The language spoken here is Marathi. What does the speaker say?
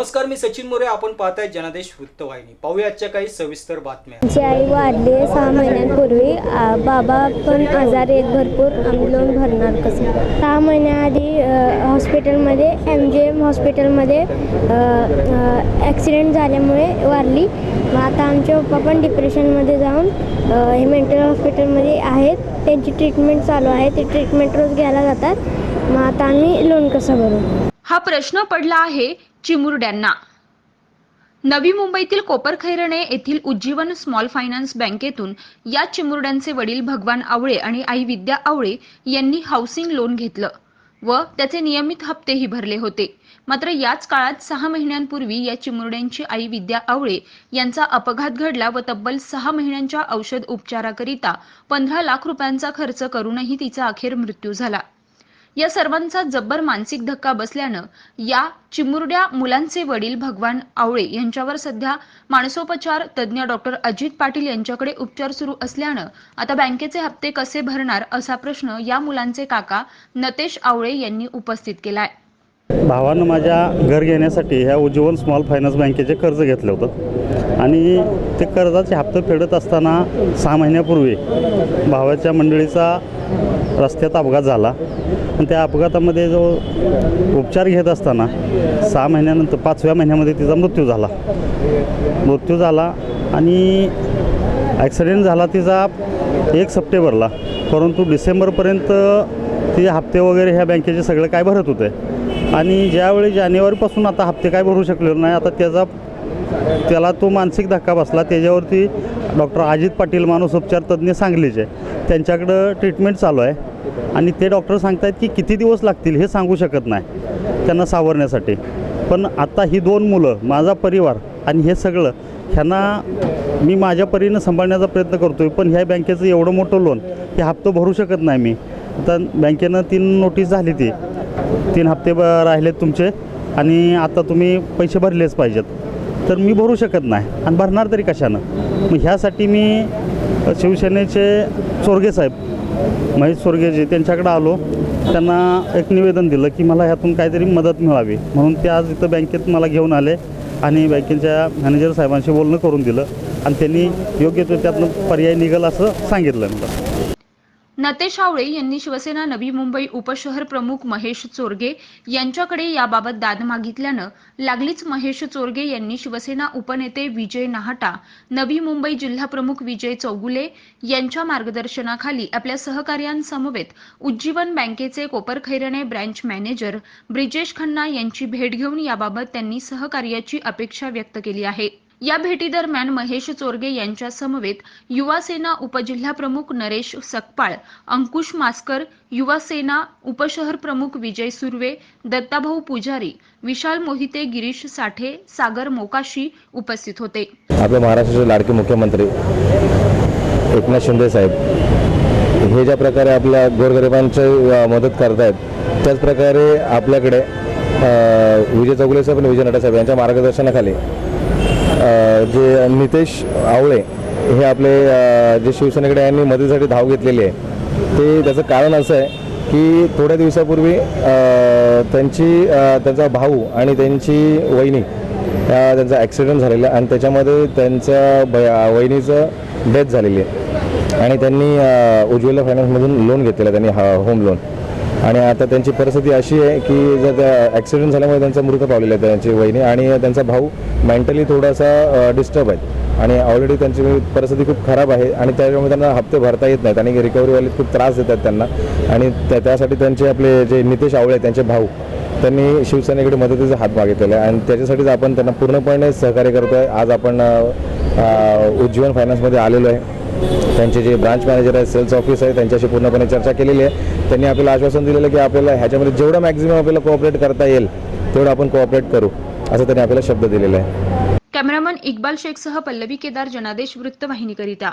नमस्कार मी सचिन मोरे. आपण पाहताय जनादेश वृत्तवाहिनी. पाहूया आजच्या काही सविस्तर बातम्या. आमची आई वाढली आहे सहा महिन्यांपूर्वी आ, बाबा पण आजारी आहेत भरपूर. आम्ही लोन भरणार कसं? सहा महिन्याआधी अ, हॉस्पिटलमध्ये एम जे एम हॉस्पिटलमध्ये ॲक्सिडेंट झाल्यामुळे वारली मग आता आमचे पप्पा पण डिप्रेशनमध्ये जाऊन अ, हे मेंटल हॉस्पिटलमध्ये आहेत. त्यांची ट्रीटमेंट चालू आहे. ते ट्रीटमेंट रोज घ्यायला जातात. मग आता आम्ही लोन कसं भरू? हा प्रश्न पडला आहे चिमुरड्यांना. नवी मुंबईतील कोपरखैरणे येथील उज्जीवन स्मॉल फायनान्स बँकेतून या चिमुरड्यांचे वडील भगवान आवळे आणि आई विद्या आवळे यांनी हाऊसिंग लोन घेतलं व त्याचे नियमित हप्तेही भरले होते. मात्र याच काळात सहा महिन्यांपूर्वी या चिमुरड्यांची आई विद्या आवळे यांचा अपघात घडला व तब्बल सहा महिन्यांच्या औषध उपचाराकरिता पंधरा लाख रुपयांचा खर्च करूनही तिचा अखेर मृत्यू झाला. या सर्वांचा जब्बर मानसिक धक्का बसल्यानं या चिमुरड्या मुलांचे वडील भगवान आवळे यांच्यावर सध्या मानसोपचार तज्ज्ञ डॉक्टर अजित पाटील यांच्याकडे उपचार सुरू असल्यानं आता बँकेचे हप्ते कसे भरणार असा प्रश्न या मुलांचे काका नतेश आवळे यांनी उपस्थित केलाय. भावानं माझ्या घर घेण्यासाठी ह्या उज्ज्वल स्मॉल फायनान्स बँकेचे कर्ज घेतलं होतं. आणि ते कर्जाचे हप्ते फेडत असताना सहा महिन्यापूर्वी भावाच्या मंडळीचा रस्त्यात अपघात झाला. आणि त्या अपघातामध्ये जो उपचार घेत असताना सहा महिन्यानंतर पाचव्या महिन्यामध्ये तिचा मृत्यू झाला. मृत्यू झाला आणि ॲक्सिडेंट झाला तिचा एक सप्टेंबरला. परंतु डिसेंबरपर्यंत ते हप्ते वगैरे ह्या बँकेचे सगळे काय भरत होते. आणि ज्यावेळी जानेवारीपासून आता हप्ते काय भरू शकलेलो नाही आता त्याचा त्याला तो मानसिक धक्का बसला. त्याच्यावरती डॉक्टर अजित पाटील मानसोपचार तज्ज्ञ सांगलीचे. त्यांच्याकडं ट्रीटमेंट चालू आहे. आणि ते डॉक्टर सांगतायत की किती दिवस लागतील हे सांगू शकत नाही. त्यांना सावरण्यासाठी. पण आता ही दोन मुलं माझा परिवार आणि हे सगळं ह्यांना मी माझ्या परीनं सांभाळण्याचा प्रयत्न करतो आहे पण ह्या बँकेचं एवढं मोठं लोन हे हप्तं भरू शकत नाही मी. आता बँकेनं तीन नोटीस झाली ती. तीन हप्ते ब राहिलेत तुमचे. आणि आता तुम्ही पैसे भरलेच पाहिजेत. तर मी भरू शकत नाही. आणि भरणार तरी कशानं? मग ह्यासाठी मी शिवसेनेचे चोरगे साहेब महेश चोरगे जे त्यांच्याकडे आलो त्यांना एक निवेदन दिलं की मला ह्यातून काहीतरी मदत मिळावी. म्हणून ते आज इथं बँकेत मला घेऊन आले आणि बँकेच्या मॅनेजर साहेबांशी बोलणं करून दिलं आणि त्यांनी योग्य तो त्यातनं पर्याय निघेल असं सांगितलं. मला नतेश आवळे यांनी शिवसेना नवी मुंबई उपशहर प्रमुख महेश चोरगे यांच्याकडे याबाबत दाद मागितल्यानं लागलीच महेश चोरगे यांनी शिवसेना उपनेते विजय नाहटा नवी मुंबई जिल्हाप्रमुख विजय चौगुले यांच्या मार्गदर्शनाखाली आपल्या सहकार्यांसमवेत उज्जीवन बँकेचे कोपरखैरणे ब्रँच मॅनेजर ब्रिजेश खन्ना यांची भेट घेऊन याबाबत त्यांनी सहकार्याची अपेक्षा व्यक्त केली आहे. या भेटीदरम्यान महेश चोरगे यांच्या समवेत युवासेना उपजिल्हा उपजिल्हाप्रमुख नरेश सकपाळ अंकुश मास्कर युवा सेना उपशहर प्रमुख विजय सुर्वे दत्ताभाऊ पुजारी विशाल मोहिते गिरीश साठे सागर मोकाशी उपस्थित होते. आपले महाराष्ट्राचे लाडके मुख्यमंत्री एकनाथ शिंदे साहेब हे ज्या प्रकारे आपल्या गोरगरिबांची मदत करतायत त्याच प्रकारे आपल्याकडे विजय चौगुले साहेब आणि विजय नड्डा साहेब यांच्या मार्गदर्शनाखाली जे नितेश आवळे हे आपले जे शिवसेनेकडे यांनी मदतीसाठी धाव घेतलेली आहे. ते त्याचं कारण असं आहे की थोड्या दिवसापूर्वी त्यांची त्यांचा भाऊ आणि त्यांची वहिनी त्यांचा ॲक्सिडेंट झालेला आहे आणि त्याच्यामध्ये त्यांच्या ब वहिनीचं डेथ झालेली आहे. आणि त्यांनी उज्ज्वला फायनान्समधून लोन घेतलेलं त्यांनी हा होम लोन आणि आता त्यांची परिस्थिती अशी आहे की जर त्या ॲक्सिडेंट झाल्यामुळे त्यांचा मृत पावलेला आहे त्यांची वहिनी आणि त्यांचा भाऊ. मेंटली थोडासा डिस्टर्ब आहे आणि ऑलरेडी त्यांची परिस्थिती खूप खराब आहे आणि त्याच्यामुळे त्यांना हप्ते भरता येत नाहीत आणि रिकव्हरीवाले खूप त्रास देतात त्यांना. आणि त्या त्यासाठी त्यांचे आपले जे नितेश आवळे आहेत, त्यांचे भाऊ त्यांनी शिवसेनेकडे मदतीचा हात मागितलेला आहे आणि त्याच्यासाठीच आपण त्यांना पूर्णपणे सहकार्य करतो आहे आज आपण उज्जीवन फायनान्समध्ये आलेलो आहे. त्यांचे जे ब्रांच मॅनेजर आहे सेल्स ऑफिस आहे त्यांच्याशी पूर्णपणे चर्चा केलेली आहे. त्यांनी आपल्याला आश्वासन दिलेलं की आपल्याला ह्याच्यामध्ये जेवढं मॅक्झिमम आपल्याला कोऑपरेट करता येईल तेवढं आपण कोऑपरेट करू. असं त्यांनी आपल्याला शब्द दिलेला आहे. कॅमेरामन इक्बाल शेखसह पल्लवी केदार जनादेश वृत्तवाहिनीकरिता.